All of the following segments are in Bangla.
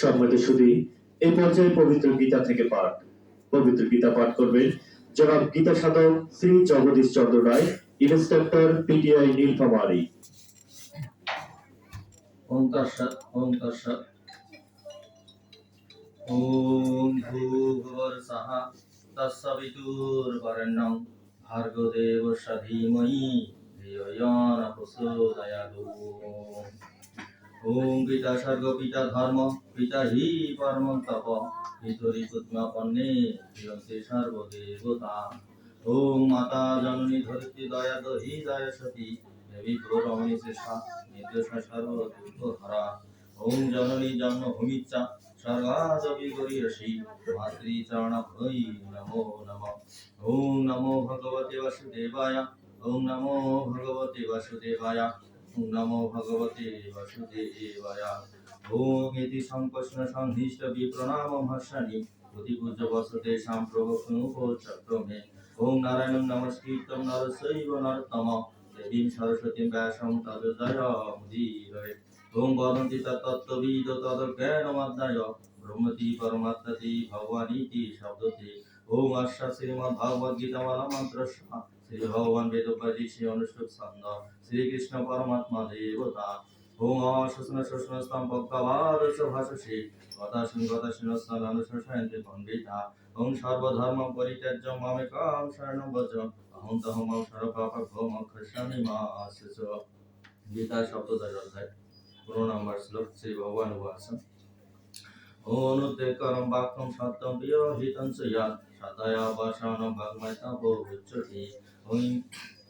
সম্মানিত সুধী এই পর্যায়ে পবিত্র গীতা থেকে পাঠ। পবিত্র গীতা পাঠ করবেন জনাব গীতা সাধক শ্রী জগদীশ চন্দ্র রায়, ইনস্ট্রাক্টর পিটিআই নীলফামারী। ধীমহি ধিয়ো यो न প্রচোদয়াৎ ওম পিতা স্বর্গ, পিতা ধর্ম, পিতা হি পরম তপ। পিতরি পুত্মাপন্নে প্রিয়ন্তে সর্বদেবতা। ওম মাতা জননী ধরিত্রী দয়া দহি দয়া সতী। দেবী প্ররমণী শ্রেষ্ঠা নির্দেশা সর্বদুঃখহরা ওম জননী জন্মভূমিচ্চা স্বর্গাদপি গরীয়সী। মাতৃচরণভৈ নমো নমঃ। ওম নমো ভগবতে বাসুদেবায়। ওম নমো ভগবতে বাসুদেবায়। নমো ভগবতে বাসুদেবায় ওম ইতি সংকর্ষণ সংহিষ্ট বিপ্রণাম হর্ষণি প্রতিপূজ্য বসতে সাম্প্রভক্তমে ওম নারায়ণং নমস্কৃতং নরসৈব নরতম দেবীং সরস্বতীং ব্যাসং তদজয়মুদীরয়ে ওম বদন্তি তত্ত্ববিদ তদজ্ঞানমাদ্যায় ব্রহ্মতি পরমাত্মতি ভগবানীতি শব্দতে ওম আশ্ব শ্রীমদ্ শ্রী ভগবান বেদোপাজি শ্রী অনুষ্ঠুপ ছন্দ শ্রীকৃষ্ণ পরমাত্মা দেবতা, ওম অশ্বসন শোষণ স্তম্ভ কবাদশ ভাষসে গতাসন গতাসন স্তন অনুশোষয়ন্তে পণ্ডিতা, ওম সর্বধর্ম পরিত্যাজ্য মামেকাং শরণং ব্রজ অহং তহম সর্বপাপভ্যো মোক্ষামি মা আশিস গীতা সপ্তদশ অধ্যায়, পনেরো নম্বর শ্লোক, শ্রী ভগবান উবাস করম বাক্যম সত্যম প্রিয় হিতং চ ইয়াত। সদয়া বাসানম ভগমতা উচ্চতি ওই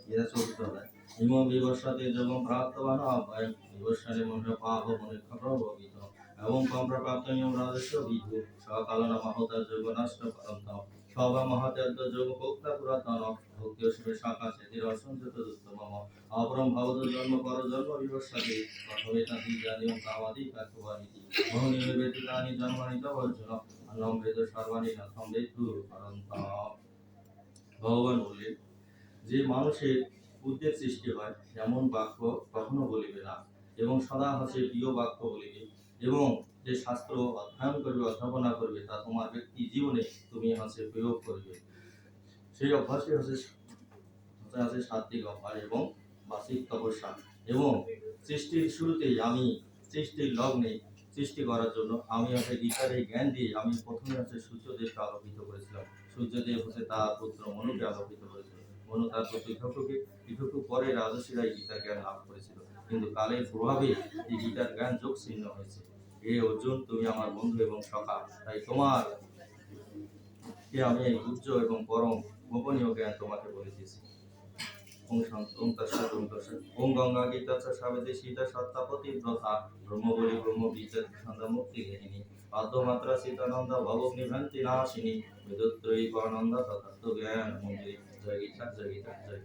গীতা চতুর্থ অধ্যায় ইমো বিবশতে যোগম প্রাপ্তবান অভয় মনে পাপ মনে প্রভবিত এবং কম প্রাপ্ত রাজস্ব মহতার নষ্ট মহাত্যাগ যোগ ভোক্তা পুরাতন শিবে উত্তম অপরম জন্ম, পর জন্ম তাঁতি কামাদি কাকুবানিতি অনন্ত ভগবান বললেন, যে মানুষের বুদ্ধির সৃষ্টি হয়, এমন বাক্য কখনো বলিবে না। এবং সদা হাসে প্রিয় বাক্য বলিবে এবং যে শাস্ত্র অধ্যয়ন করবে, অধ্যাপনা করবে, তা তোমার ব্যক্তি জীবনে তুমি হাসে প্রয়োগ করবে। সেই অভ্যাসই হচ্ছে আছে সাত্বিক অভ্যাস এবং বার্ষিক তপস্যা। এবং সৃষ্টির শুরুতেই আমি সৃষ্টির লগ্নে সৃষ্টি করার জন্য আমি হচ্ছে গীতার এই জ্ঞান দিয়ে আমি প্রথমে হচ্ছে সূর্যদেবকে আলোকিত করেছিলাম। সূর্যদেব হচ্ছে তার পুত্র মনুকে আলোকিত করেছিল। মনু তার পুত্র ইক্ষুকে ইক্ষুকু পরে রাজস্বীরা গীতার জ্ঞান লাভ করেছিল। কিন্তু কালের প্রভাবে এই গীতার জ্ঞান যোগ ছিন্ন হয়েছে। হে অর্জুন, তুমি আমার বন্ধু এবং সখা। তাই তোমার কে আমি এই উচ্চ এবং পরম গোপনীয় জ্ঞান তোমাকে বলে দিয়েছি ওম শান্ত ওম তৎসৎ ওম তৎসৎ। ওম গঙ্গা গীতা সাবেদে সীতা সত্তাপতি ব্রতা। ব্রহ্ম বিদ্যা ছন্দ মুক্তি গৃহিণী পাদ্যমাত্রা সীতানন্দ ভবক নিভ্রান্তি নাশিনী। বিদুত্রয়ী পরানন্দ তথাত্ম জ্ঞান মন্দির। জয় গীতা জয় গীতা, জয়